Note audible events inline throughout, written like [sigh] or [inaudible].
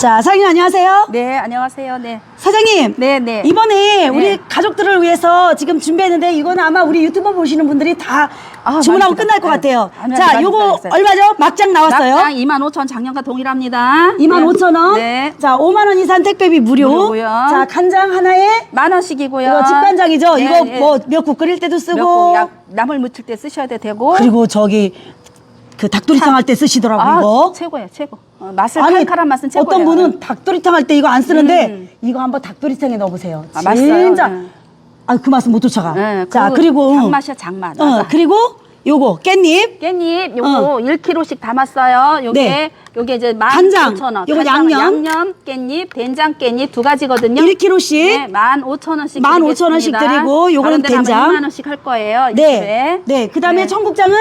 자, 사장님 안녕하세요. 네, 안녕하세요. 네. 사장님. 네, 네. 이번에 우리 네. 가족들을 위해서 지금 준비했는데 이거는 아마 우리 유튜버 보시는 분들이 다 아, 주문하고 많이 끝날 것 기다- 같아요. 네, 자, 많이 요거 기다렸어요. 얼마죠? 막장 나왔어요. 낙장 25,000 작년과 동일합니다. 25,000원. 네. 자, 5만 원 이상 택배비 무료. 무료고요. 자, 간장 하나에 만 원씩이고요. 이거 집간장이죠. 네, 이거 네. 뭐 미역국 끓일 때도 쓰고 몇 약, 나물 무칠 때 쓰셔야 되고. 그리고 저기 그 닭도리탕 할 때 쓰시더라고 아, 이거. 최고예요, 최고. 어, 맛을 칼칼한 맛은 최고예요. 어떤 분은 닭도리탕 할 때 이거 안 쓰는데 음. 이거 한번 닭도리탕에 넣어보세요. 아, 맛있어요. 진짜. 네. 아, 그 맛은 못 쫓아가. 네, 자, 그 그리고 장맛이야, 장맛. 어, 맞아. 그리고 요거 깻잎. 깻잎 요거 어. 1kg씩 담았어요. 요게 네. 요게 이제 간장, 15,000원. 요거 양념. 양념 깻잎, 된장 깻잎 두 가지거든요. 1kg씩. 네, 15,000원씩 15,000원씩 드리고 요거는 된장. 2만 원씩 할 거예요. 이 네. 집에. 네. 그다음에 네. 청국장은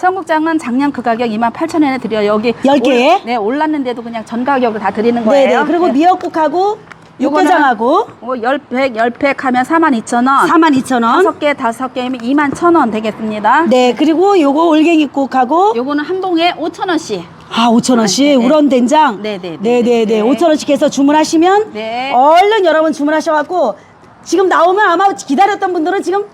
청국장은 작년 그 가격 28,000원에 드려요. 여기 열 개에? 올- 네, 올랐는데도 그냥 전 가격으로 다 드리는 네, 거예요. 네. 그리고 네. 미역국하고 육개장하고 뭐 10팩, 10팩 하면 42,000원. 42,000원. 다섯 개, 다섯 개면 21,000원 되겠습니다. 네, 그리고 요거 올갱이국하고 요거는 한 봉에 5,000원씩. 아, 5,000원씩 네, 네. 우런 된장. 네, 네, 네, 네, 네, 네. 네. 5,000원씩 해서 주문하시면 네. 얼른 여러분 주문하셔 갖고 지금 나오면 아마 기다렸던 분들은 지금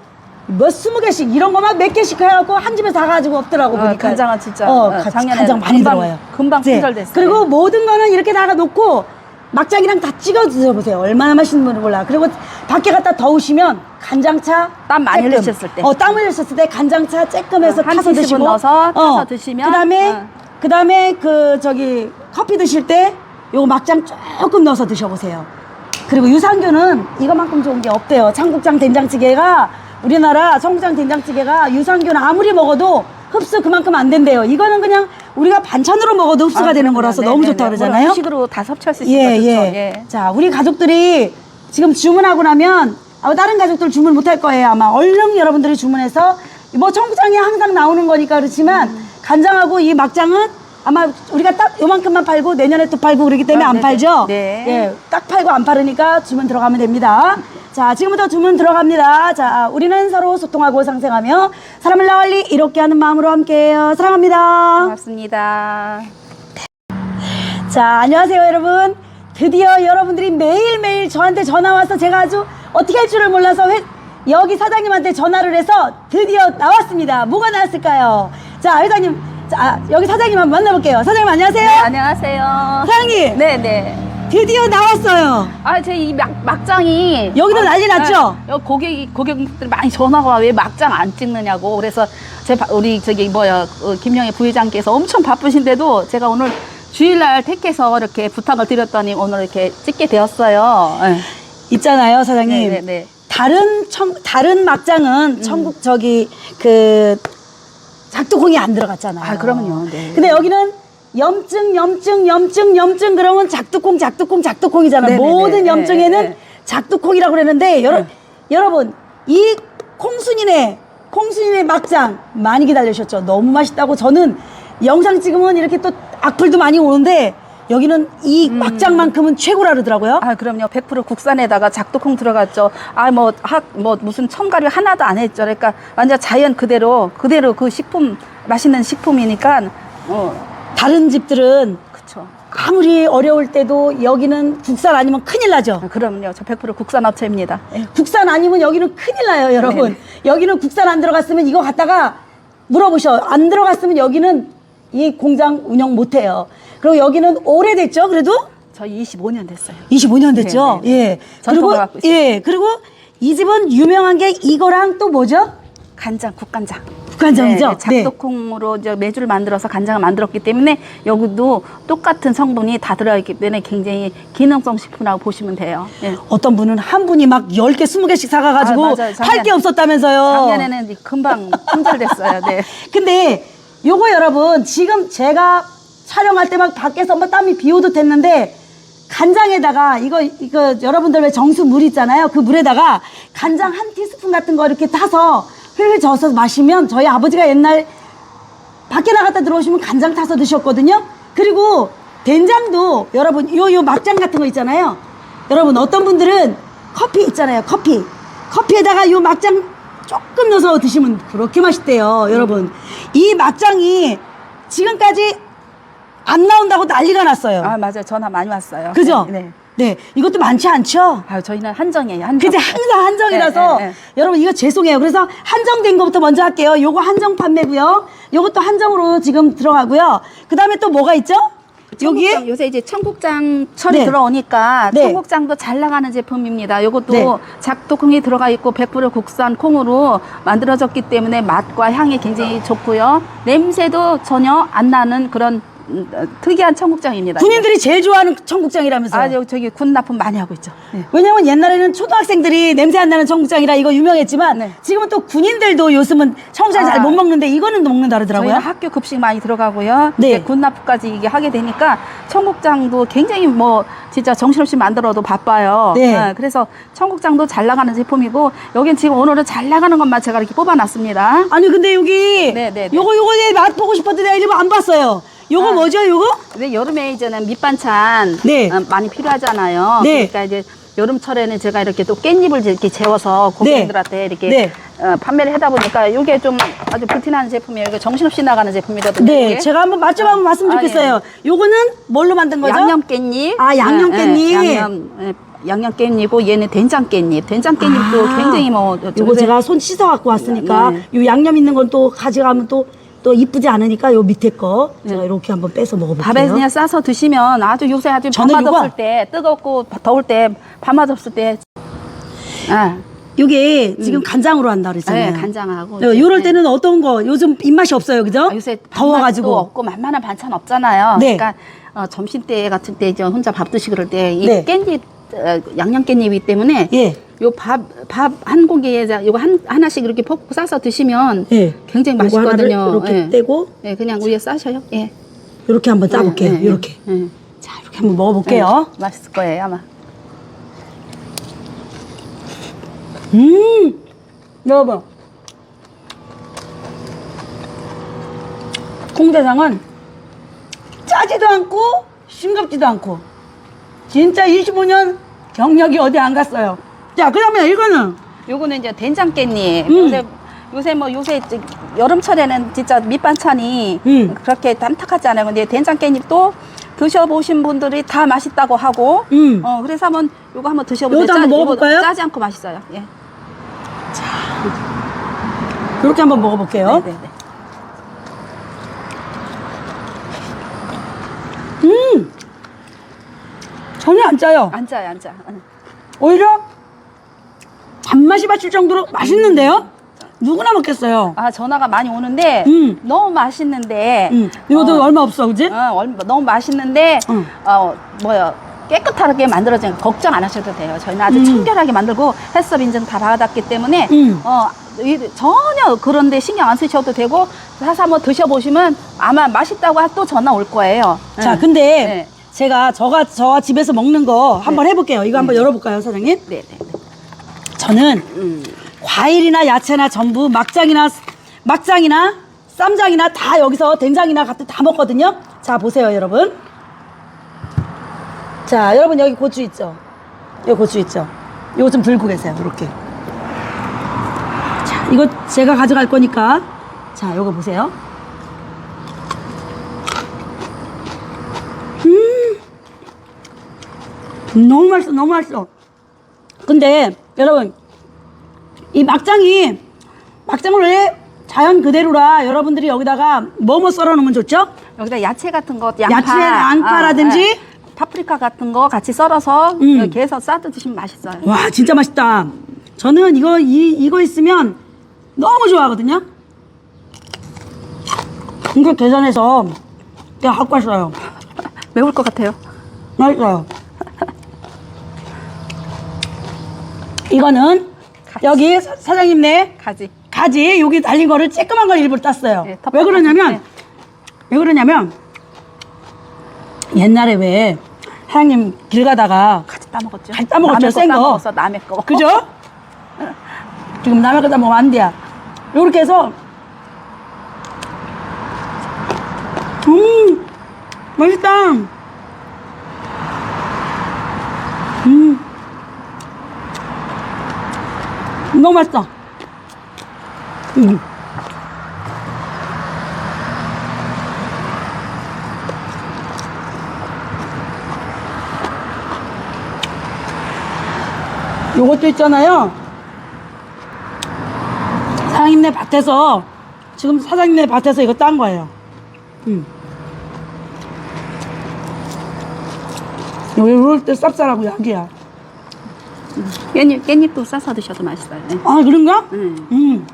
몇 스무 개씩 이런 거만 몇 개씩 해 갖고 한 집에 다 가지고 없더라고 어, 보니까. 간장은 진짜, 어, 어, 가- 작년에 간장 많이 금방- 들어와요. 금방 네. 품절됐어요. 그리고 모든 거는 이렇게 다가 놓고 막장이랑 다 찍어 드셔 보세요. 얼마나 맛있는 지 몰라. 그리고 밖에 갖다 더우시면 간장차 땀 많이 쬐끔. 흘리셨을 때. 어, 땀 흘리셨을 때 간장차 쬐끔해서 어, 한 타서 드시고 넣어서 타서 드시면, 그다음에 어. 그다음에 그 저기 커피 드실 때 요거 막장 조금 넣어서 드셔 보세요. 그리고 유산균은 이거만큼 좋은 게 없대요. 청국장 된장찌개가 우리나라 청국장 된장찌개가 유산균 아무리 먹어도 흡수 그만큼 안 된대요. 이거는 그냥 우리가 반찬으로 먹어도 흡수가 아, 되는. 거라서 네, 너무 네, 좋다 네. 그러잖아요. 음식으로 다 섭취할 수 있으니까 예. 예. 예. 자, 우리 가족들이 지금 주문하고 나면 아마 다른 가족들 주문 못 할 거예요. 아마 얼른 여러분들이 주문해서 뭐 청국장이 항상 나오는 거니까 그렇지만 음. 간장하고 이 막장은 아마 우리가 딱 요만큼만 팔고 내년에 또 팔고 그러기 때문에 아, 안 네네. 팔죠. 네. 예, 딱 팔고 안 팔으니까 주문 들어가면 됩니다. 자, 지금부터 주문 들어갑니다. 자, 우리는 서로 소통하고 상생하며 사람을 널리 이롭게 하는 마음으로 함께해요. 사랑합니다. 고맙습니다. 자, 안녕하세요, 여러분. 드디어 여러분들이 매일매일 저한테 전화 와서 제가 아주 어떻게 할 줄을 몰라서 회- 여기 사장님한테 전화를 해서 드디어 나왔습니다. 뭐가 나왔을까요? 자, 회장님, 자, 여기 사장님 한번 만나볼게요. 사장님, 안녕하세요. 네, 안녕하세요. 사장님, 네, 네. 드디어 나왔어요. 아, 제 이 막장이 여기도 아, 난리 났죠? 네. 여기 고객 고객들 많이 전화가 와 왜 막장 안 찍느냐고. 그래서 제 바- 우리 저기 뭐야 어, 김영애 부회장께서 엄청 바쁘신데도 제가 오늘 주일날 택해서 이렇게 부탁을 드렸더니 오늘 이렇게 찍게 되었어요. 네. 있잖아요, 사장님. 네, 네, 네. 다른 청, 다른 막장은 천국 저기 그 작두콩이 안 들어갔잖아요. 아, 그러면요. 네. 근데 여기는 염증, 염증, 염증, 염증 그러면 작두콩, 작두콩, 작두콩이잖아요. 네네네. 모든 네, 염증에는 네. 작두콩이라고 그러는데 여러, 네. 여러분 이 콩순이네 콩순이네 막장 많이 기다리셨죠? 너무 맛있다고 저는 영상 찍으면 이렇게 또 악플도 많이 오는데 여기는 이 막장만큼은 최고라 그러더라고요. 아, 그럼요. 100% 국산에다가 작두콩 들어갔죠. 아, 뭐, 학, 뭐, 무슨 첨가류 하나도 안 했죠. 그러니까 완전 자연 그대로, 그대로 그 식품, 맛있는 식품이니까, 어, 다른 집들은 그쵸. 아무리 어려울 때도 여기는 국산 아니면 큰일 나죠. 아, 그럼요. 저 100% 국산 업체입니다. 예. 국산 아니면 여기는 큰일 나요, 여러분. 네네. 여기는 국산 안 들어갔으면 이거 갖다가 물어보셔. 안 들어갔으면 여기는 이 공장 운영 못 해요. 그리고 여기는 오래됐죠, 그래도? 저희 25년 됐어요. 25년 됐죠? 네네. 예. 그리고, 갖고 있어요. 예. 그리고 이 집은 유명한 게 이거랑 또 뭐죠? 간장, 국간장. 국간장이죠? 네, 작두콩으로 이제 매주를 만들어서 간장을 만들었기 때문에 여기도 똑같은 성분이 다 들어있기 때문에 굉장히 기능성 식품이라고 보시면 돼요. 예. 어떤 분은 한 분이 막 10개, 20개씩 사가가지고 아, 맞아요. 팔게 작년- 없었다면서요. 작년에는 이제 금방 품절됐어요. 네. [laughs] 근데 요거 여러분 지금 제가 촬영할 때 막 밖에서 막 땀이 비 오듯 했는데 간장에다가 이거 이거 여러분들 왜 정수 물 있잖아요 그 물에다가 간장 한 티스푼 같은 거 이렇게 타서 흘흘 져서 마시면 저희 아버지가 옛날 밖에 나갔다 들어오시면 간장 타서 드셨거든요 그리고 된장도 여러분 요 요 막장 같은 거 있잖아요 여러분 어떤 분들은 커피 있잖아요 커피 커피에다가 요 막장 조금 넣어서 드시면 그렇게 맛있대요 여러분 이 막장이 지금까지 안 나온다고 난리가 났어요. 아 맞아요. 전화 많이 왔어요. 그죠? 네. 네. 네. 이것도 많지 않죠? 아 저희는 한정이에요. 한정. 그치 항상 한정이라서 네, 네, 네. 여러분 이거 죄송해요. 그래서 한정된 거부터 먼저 할게요. 요거 한정 판매고요. 요것도 한정으로 지금 들어가고요. 그 다음에 또 뭐가 있죠? 여기 청국장, 요새 이제 청국장 철이 네. 들어오니까 네. 청국장도 잘 나가는 제품입니다. 요것도 네. 작두콩이 들어가 있고 100% 국산 콩으로 만들어졌기 때문에 맛과 향이 굉장히 좋고요. 냄새도 전혀 안 나는 그런 특이한 청국장입니다. 군인들이 제일 좋아하는 청국장이라면서요. 아, 저기 군 납품 많이 하고 있죠. 네. 왜냐면 옛날에는 초등학생들이 냄새 안 나는 청국장이라 이거 유명했지만 네. 지금은 또 군인들도 요즘은 청국장 잘 아. 못 먹는데 이거는 먹는다 그러더라고요. 저희는 학교 급식 많이 들어가고요. 네. 이제 군 납품까지 이게 하게 되니까 청국장도 굉장히 뭐 진짜 정신없이 만들어도 바빠요. 네. 그래서 청국장도 잘 나가는 제품이고 여긴 지금 오늘은 잘 나가는 것만 제가 이렇게 뽑아놨습니다. 아니 근데 여기 네, 네, 네. 요거 요거 내맛 보고 싶었는데 내가 일부 안 봤어요. 요거 아. 뭐죠 요거? 근데 여름에 이제는 밑반찬 네. 어, 많이 필요하잖아요. 네. 그러니까 이제 여름철에는 제가 이렇게 또 깻잎을 이렇게 재워서 고객님들한테 이렇게 네. 어, 판매를 하다 보니까 이게 좀 아주 불티나는 제품이에요. 이거 정신없이 나가는 제품이거든요. 네, 이게. 제가 한번 맛좀 한번 봤으면 아, 좋겠어요. 요거는 뭘로 만든 거죠? 양념 깻잎. 아, 양념 예, 깻잎. 예, 양념 예, 양념 깻잎이고 얘는 된장 깻잎. 된장 깻잎도 아, 굉장히 뭐 요거 제가 손 씻어 갖고 왔으니까 네. 요 양념 있는 건 또 가져가면 또 또 이쁘지 않으니까 요 밑에 거 제가 네. 이렇게 한번 빼서 먹어볼게요. 밥에 그냥 싸서 드시면 아주 요새 아주 저는 밥맛 없을 때 뜨겁고 더울 때 밥맛 없을 때 아, 요게 지금 간장으로 한다 그랬잖아요. 네, 간장하고 네, 이제, 요럴 네. 때는 어떤 거 요즘 입맛이 없어요, 그죠? 아, 요새 더워가지고. 더워가지고 없고 만만한 반찬 없잖아요. 네. 그러니까 어, 점심 때 같은 때 이제 혼자 밥 드시 그럴 때 이 네. 깻잎 어, 양념 깻잎이기 때문에 예. 요 밥 밥한 공기에 요거 한 하나씩 이렇게 퍽 싸서 드시면 예. 굉장히 요거 하나를 맛있거든요. 이렇게 예. 떼고 예, 그냥 위에 싸셔요. 예. 이렇게 한번 짜볼게요. 예, 예, 이렇게. 예. 자, 이렇게 한번 먹어볼게요. 예, 맛있을 거예요 아마. 음, 여러분. 콩대상은 짜지도 않고 싱겁지도 않고 진짜 25년 경력이 어디 안 갔어요. 자, 그러면 이거는 요거는 이제 된장 깻잎. 음. 요새 요새 뭐 요새 이제 여름철에는 진짜 밑반찬이 음. 그렇게 담탁하지 않아요. 근데 된장 깻잎도 드셔보신 분들이 다 맛있다고 하고, 음. 어 그래서 한번 요거 한번 드셔보세요. 요것도 한번 짜- 먹어볼까요? 요거 짜지 않고 맛있어요. 예. 이렇게 한번 먹어볼게요. 네, 네, 네. 전혀 안 짜요. 앉아요, 앉아. 응. 오히려 단맛이 맞출 정도로 맛있는데요? 누구나 먹겠어요. 아 전화가 많이 오는데 음. 너무 맛있는데. 음, 이것도 어, 얼마 없어, 그지? 어, 얼마- 너무 맛있는데 응. 어 뭐야 깨끗하게 만들어지니까 걱정 안 하셔도 돼요. 저희는 아주 음. 청결하게 만들고 햇섭 인증 다 받았기 때문에 음. 어 이- 전혀 그런데 신경 안 쓰셔도 되고 사서 한번 드셔보시면 아마 맛있다고 또 전화 올 거예요. 자, 응. 근데 네. 제가 저가 저 집에서 먹는 거 한번 해볼게요. 이거 한번 열어볼까요, 사장님? 네, 네, 네. 저는 음. 과일이나 야채나 전부 막장이나 막장이나 쌈장이나 다 여기서 된장이나 같은 다 먹거든요. 자 보세요, 여러분. 자, 여러분 여기 고추 있죠? 여기 고추 있죠? 이거 좀 들고 계세요, 이렇게. 자, 이거 제가 가져갈 거니까 자, 이거 보세요. 음, 너무 맛있어, 너무 맛있어. 근데 여러분 이 막장이 막장을 왜 자연 그대로라 여러분들이 여기다가 뭐뭐 썰어 놓으면 좋죠? 여기다 야채 같은 거, 양파, 야채, 양파라든지? 아, 네. 파프리카 같은 거 같이 썰어서 음. 이렇게 해서 싸드 드시면 맛있어요. 와 진짜 맛있다. 저는 이거 이 이거 있으면 너무 좋아하거든요. 이거 계산해서 그냥 갖고 왔어요. [laughs] 매울 것 같아요. 맛있어요. 이거는 여기 사- 사장님네 가지. 가지 여기 달린 거를 쬐끄만 걸 일부러 땄어요. 네, 왜 그러냐면 네. 왜 그러냐면 옛날에 왜 사장님 길 가다가 같이 따먹었죠. 같이 따먹었죠, 남의 센 거. 따먹었어, 남의 거. 그죠? 지금 남의 거다 먹으면 안 돼요. 요렇게 해서 음 맛있다. 너무 맛있어. 음. 요것도 있잖아요. 사장님네 밭에서 지금 사장님네 밭에서 이거 딴 거예요. 음. 여기 이럴 때 쌉싸라고 약이야. 깻잎, 깻잎도 싸서 드셔도 맛있어요. 네. 아 그런가? 음. 음.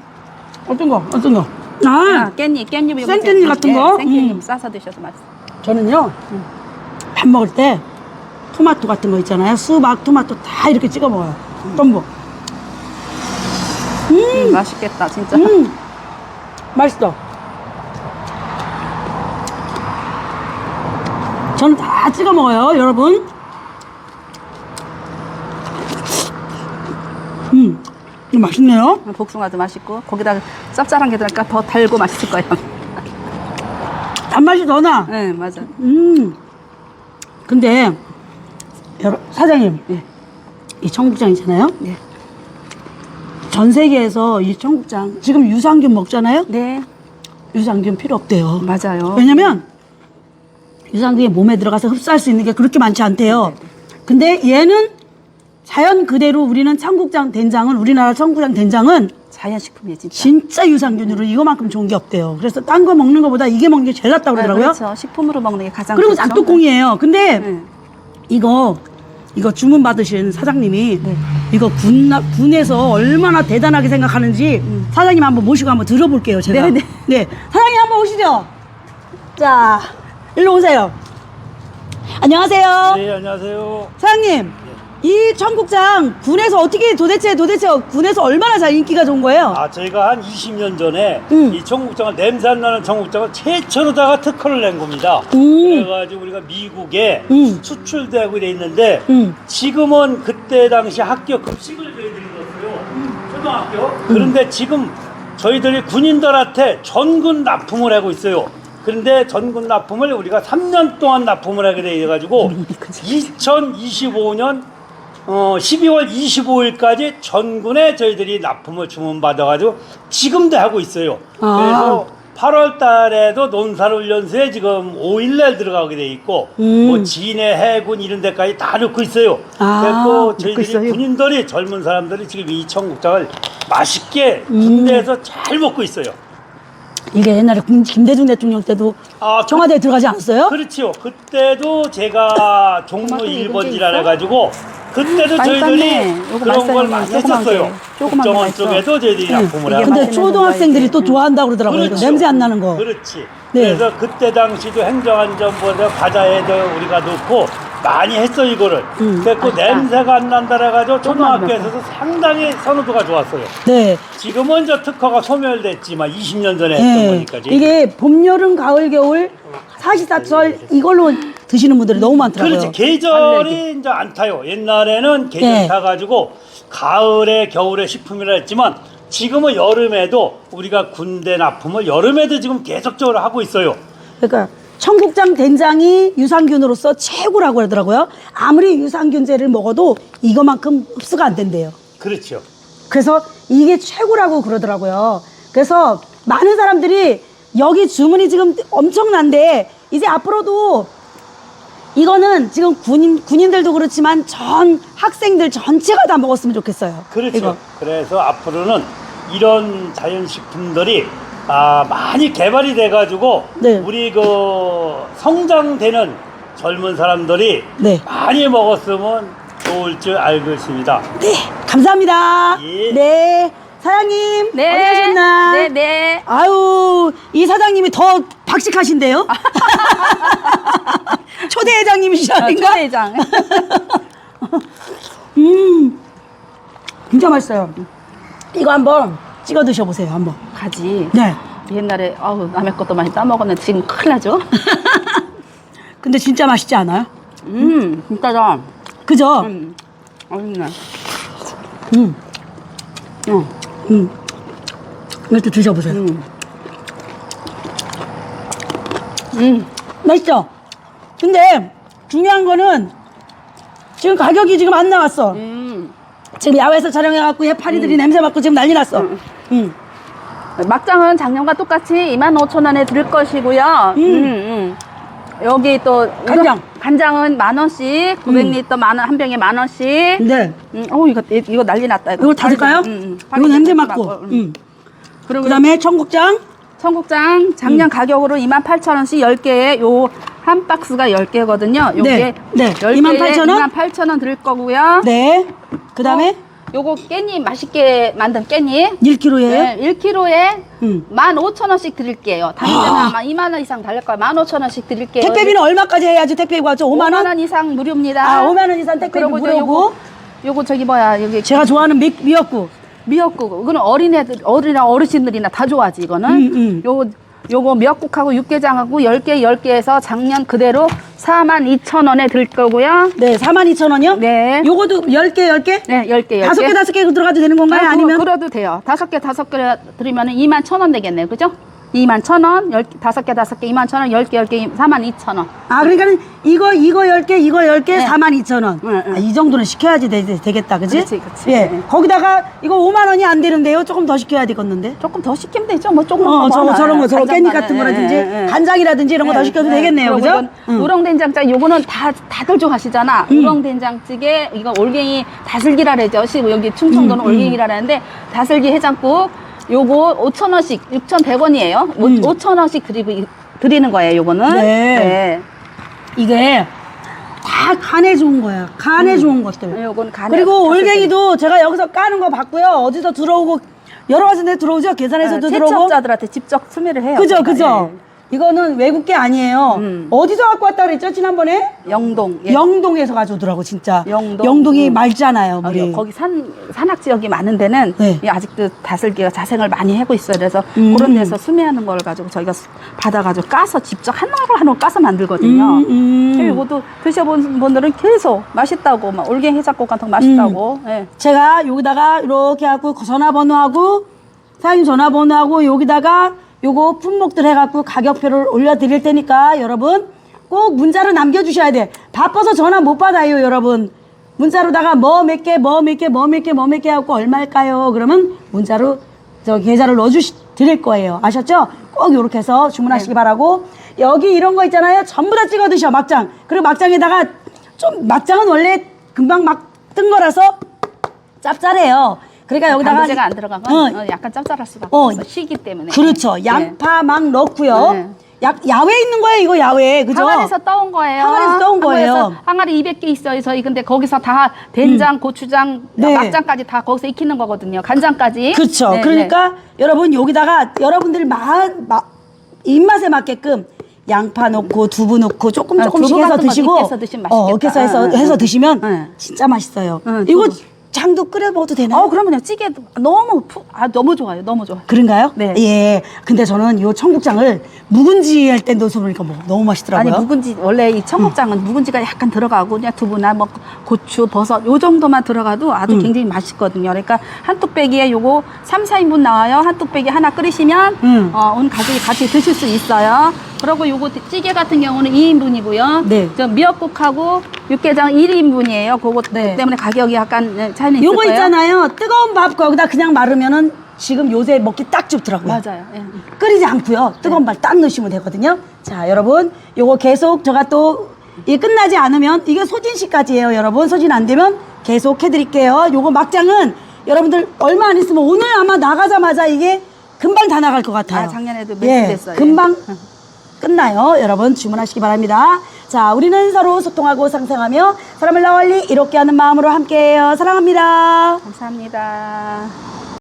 어떤 거? 어떤 거? 아, 아, 깻잎, 깻잎 생깻잎 이제- 같은 예, 거? 생깻잎 음. 싸서 드셔도 맛있어요. 저는요 밥 먹을 때 토마토 같은 거 있잖아요. 수박, 토마토 다 이렇게 찍어 먹어요. 전부. 음, 맛있겠다, 진짜. 음, 맛있어. 저는 다 찍어 먹어요, 여러분. 음, 이거 맛있네요. 복숭아도 맛있고 거기다 짭짤한 게 들어가니까 더 달고 맛있을 거예요. 단맛이 더 나. 네, 맞아. 음. 근데 여러, 사장님, 예. 이 청국장 있잖아요. 네. 전 세계에서 이 청국장 지금 유산균 먹잖아요. 네, 유산균 필요 없대요. 맞아요. 왜냐면 유산균이 몸에 들어가서 흡수할 수 있는 게 그렇게 많지 않대요. 근데 얘는 자연 그대로 우리는 청국장 된장은 우리나라 청국장 된장은 자연식품이에요, 진짜. 진짜 유산균으로 이거만큼 좋은 게 없대요. 그래서 딴 거 먹는 것보다 이게 먹는 게 제일 낫다고 아, 그러더라고요. 그렇죠. 식품으로 먹는 게 가장 그리고 좋죠. 작두콩이에요. 근데 네. 이거 이거 주문 받으신 사장님이 네. 이거 군 군에서 얼마나 대단하게 생각하는지 사장님 한번 모시고 한번 들어볼게요. 제가. 음. 네, 네. 사장님 한번 오시죠. 자, 일로 오세요. 안녕하세요. 네, 안녕하세요. 사장님, 이 청국장 군에서 어떻게 도대체 도대체 군에서 얼마나 잘 인기가 좋은 거예요? 아, 저희가 한 20년 전에 음. 이 청국장을 냄새 안 나는 청국장을 최초로다가 특허를 낸 겁니다. 음. 그래가지고 우리가 미국에 음. 수출되고 돼 있는데 음. 지금은 그때 당시 학교 급식을 저희들이 넣었어요. 초등학교. 그런데 지금 저희들이 군인들한테 전군 납품을 하고 있어요. 그런데 전군 납품을 우리가 3년 동안 납품을 하게 돼가지고 2025년 어, 12월 25일까지 전군에 저희들이 납품을 주문받아가지고 지금도 하고 있어요. 아. 그래서 8월 달에도 논산훈련소에 지금 5일 날 들어가게 돼 있고, 음. 뭐 진해, 해군 이런 데까지 다 넣고 있어요. 아, 그래서 저희들이 있어요? 군인들이 젊은 사람들이 지금 이 청국장을 맛있게 음. 군대에서 잘 먹고 있어요. 이게 옛날에 군- 김대중 대통령 때도 아, 청와대에 들어가지 않았어요? 그렇죠. 그때도 제가 종로 토마토 익은 게 1번지라 있어? 해가지고 그때도 많이 저희들이 땄네. 요거 그런 걸 맛있어요, 많이 했었어요. 게. 조그만 국정원 있어. 쪽에도 저희들이 네. 납품을 하고. 근데 맛있는 초등학생들이 또. 좋아한다고 그러더라고요. 이거 냄새 안 나는 거. 그렇지. 네. 그래서 그때 당시도 행정안전부에서 과자에도 우리가 넣고 많이 했어 이거를. 음, 그래서 맛있다. 냄새가 안 난다 그래가지고 조그만 초등학교에서 도 상당히 선호도가 좋았어요. 네. 지금은 저 특허가 소멸됐지만 20년 전에 했던 예. 거니까. 지금. 이게 봄, 여름, 가을, 겨울 사시사철 이걸로 드시는 분들이 너무 많더라고요. 그렇지 계절이 이제 안 타요. 옛날에는 계절 네. 타가지고 가을에 겨울에 식품이라 했지만 지금은 여름에도 우리가 군대 납품을 여름에도 지금 계속적으로 하고 있어요. 그러니까 청국장 된장이 유산균으로서 최고라고 그러더라고요. 아무리 유산균제를 먹어도 이거만큼 흡수가 안 된대요. 그렇죠. 그래서 이게 최고라고 그러더라고요. 그래서 많은 사람들이 여기 주문이 지금 엄청난데 이제 앞으로도 이거는 지금 군인 군인들도 그렇지만 전 학생들 전체가 다 먹었으면 좋겠어요. 그렇죠. 이거. 그래서 앞으로는 이런 자연식품들이 아, 많이 개발이 돼가지고 네. 우리 그 성장되는 젊은 사람들이 네. 많이 먹었으면 좋을 줄 알고 있습니다. 네, 감사합니다. 예. 네, 사장님 어디 네. 가셨나? 네, 네. 아유, 이 사장님이 더 박식하신데요? [laughs] 초대 회장님이시 아, 아닌가? 초대장. [laughs] 음, 진짜 맛있어요. 이거 한번 찍어 드셔보세요, 한번. 가지. 네. 옛날에 아우 남의 것도 많이 따먹었는데 지금 큰일 나죠? [laughs] 근데 진짜 맛있지 않아요? 음, 진짜다. 그죠? 음, 맛있네. 음. 어, 음. 이것도 드셔보세요. 음. 음, 맛있죠? 근데 중요한 거는 지금 가격이 지금 안 나왔어. 음. 지금 야외에서 촬영해갖고 해파리들이 냄새 맡고 지금 난리 났어. 음. 음. 막장은 작년과 똑같이 25,000원에 드릴 것이고요. 음. 음, 음. 여기 또 간장. 우동- 간장은 만 원씩 900리터 만원 한 병에 만 원씩. 네. 음, 어 이거 이거 난리 났다. 이거 다 될까요? 음, 음. 이거 냄새 맡고. 음. 음. 그리고 그 다음에 청국장. 청국장 작년 가격으로 28,000원씩 10개에 요 한 박스가 10개거든요. 요게 네, 네. 10개에 28,000원? 28,000원 들 거고요. 네. 그 다음에 어, 요거 깻잎 맛있게 만든 깻잎 1kg예요. 네, 1kg에 음. 15,000원씩 드릴게요. 다른 데는 아 마 2만 원 이상 달릴 거예요. 15,000원씩 드릴게요. 택배비는 얼마까지 해야지 택배비가 왔죠? 5만 원? 5만 원 이상 무료입니다. 아, 5만 원 이상 택배비 그리고 무료고. 요거, 요거 저기 뭐야 여기 제가 좋아하는 미, 미역국. 미역국. 이거는 어린애들 어린이나 어르신들이나 다 좋아하지 이거는. 음, 음. 요거 요거 미역국하고 육개장하고 10개 10개에서 작년 그대로 42,000원에 들 거고요. 네, 42,000원이요? 네. 요거도 10개, 10개? 네, 10개 10개. 다섯 개, 다섯 개 들어가도 되는 건가요? 아, 아니면? 그래도 돼요. 다섯 개 다섯 개 드리면 2만 천 원 되겠네요. 그죠? 2만 천 원, 열 다섯 개 다섯 개 2만 천 원, 열개열개 4만 2천 원. 아, 그러니까 는 이거, 이거 10개, 이거 10개, 네. 42,000원. 응, 응. 아, 이 정도는 시켜야지 되, 겠다 그지? 그치. 예. 네. 거기다가 이거 5만원이 안 되는데요? 조금 더 시켜야 되겠는데? 조금 더 시키면 되죠. 뭐 조금 어, 더 저거, 많아요. 저런 거, 저런 깻잎 같은 거라든지, 예, 예, 예. 간장이라든지 이런 거더 네, 시켜도 네. 되겠네요. 그죠? 응. 우렁된장찌개 요거는 다 다들 좋아하시잖아. 음. 우렁된장찌개 이거 올갱이 다슬기라 그러죠. 시 여기 충청도는 음, 음. 올갱이라 하는데 다슬기 해장국 요거 5,000원씩 6,100원이에요. 음. 5,000원씩 드리고 드리는 거예요, 요거는. 네. 이게 다 간에 좋은 거야. 간에 좋은 것들. 네, 요건 간에 그리고. 올갱이도 제가 여기서 까는 거 봤고요. 어디서 들어오고 여러 가지 데 들어오죠. 계산에서도 아, 들어오고. 채취업자들한테 직접 수매를 해요. 그죠. 그죠. 예. 이거는 외국 게 아니에요. 음. 어디서 갖고 왔다 그랬죠 지난번에? 영동. 예. 영동에서 가져오더라고 진짜. 영동. 이 음. 맑잖아요, 어, 물이. 거기 산 산악 지역이 많은 데는 네. 이 아직도 다슬기가 자생을 많이 하고 있어요. 그래서 음. 그런 데서 수매하는 걸 가지고 저희가 수- 받아가지고 까서 직접 하나로 하나로 까서 만들거든요. 음, 음. 그리고 이것도 드셔본 분들은 계속 맛있다고 막 올갱이 해장국 같은 거 맛있다고. 음. 예. 제가 여기다가 이렇게 하고 전화번호하고 사장님 전화번호하고 여기다가 요거 품목들 해갖고 가격표를 올려드릴 테니까 여러분 꼭 문자로 남겨주셔야 돼. 바빠서 전화 못 받아요, 여러분. 문자로다가 뭐 몇 개, 뭐 몇 개, 뭐 몇 개, 뭐 몇 개 하고 얼마일까요? 그러면 문자로 저 계좌를 넣어주시 드릴 거예요. 아셨죠? 꼭 이렇게 해서 주문하시기 바라고 여기 이런 거 있잖아요. 전부 다 찍어 드셔 막장. 그리고 막장에다가 좀 막장은 원래 금방 막 뜬 거라서 짭짤해요. 그러니까 여기다가 단무지가 안 들어가면 어, 어, 약간 짭짤할 수밖에 어. 없어. 시기 때문에. 그렇죠. 예. 양파 막 넣고요. 네. 야, 야외 있는 거예요, 이거 야외. 그죠? 항아리에서 떠온 거예요. 항아리에서 떠온 거예요. 항아리에서 항아리 200개 있어요. 저희 근데 거기서 다 된장, 고추장, 네. 막장까지 다 거기서 익히는 거거든요. 간장까지. 그렇죠. 네, 그러니까 여러분 여기다가 여러분들 마, 마, 입맛에 맞게끔 양파 넣고 두부 넣고 조금 아, 조금씩 두부 해서 같은 거 드시고 익혀서 드시면 어, 맛있겠다. 이렇게 해서 응, 응, 해서 응. 드시면 응. 진짜 맛있어요. 응, 이거 두부. 장도 끓여 먹어도 되나요? 어, 그러면요. 찌개 너무 푸, 아, 너무 좋아요. 너무 좋아요. 그런가요? 네. 예. 근데 저는 이 청국장을 묵은지 할 때 넣어서 보니까 뭐 너무 맛있더라고요. 아니 묵은지 원래 이 청국장은 묵은지가 약간 들어가고 그냥 두부나 뭐 고추, 버섯 요 정도만 들어가도 아주 음. 굉장히 맛있거든요. 그러니까 한 뚝배기에 요거 3, 4인분 나와요. 한 뚝배기 하나 끓이시면 음. 어, 온 가족이 같이 드실 수 있어요. 그리고 요거 찌개 같은 경우는 2인분이고요. 네. 저 미역국하고 육개장 1인분이에요. 그거 네. 때문에 가격이 약간 네, 차이는 있을 요거 거예요. 있잖아요. 뜨거운 밥 거기다 그냥 마르면은 지금 요새 먹기 딱 좋더라고요. 맞아요. 예. 끓이지 않고요. 뜨거운 밥 딱 넣으시면 되거든요. 자, 여러분, 요거 계속 제가 또 이게 끝나지 않으면 이게 소진 씨까지예요, 여러분. 소진 안 되면 계속 해드릴게요. 요거 막장은 여러분들 얼마 안 있으면 오늘 아마 나가자마자 이게 금방 다 나갈 것 같아요. 아, 작년에도 예, 매출됐어요. 금방 [laughs] 끝나요. 여러분 주문하시기 바랍니다. 자, 우리는 서로 소통하고 상생하며 사람을 널리 이롭게 하는 마음으로 함께해요. 사랑합니다. 감사합니다.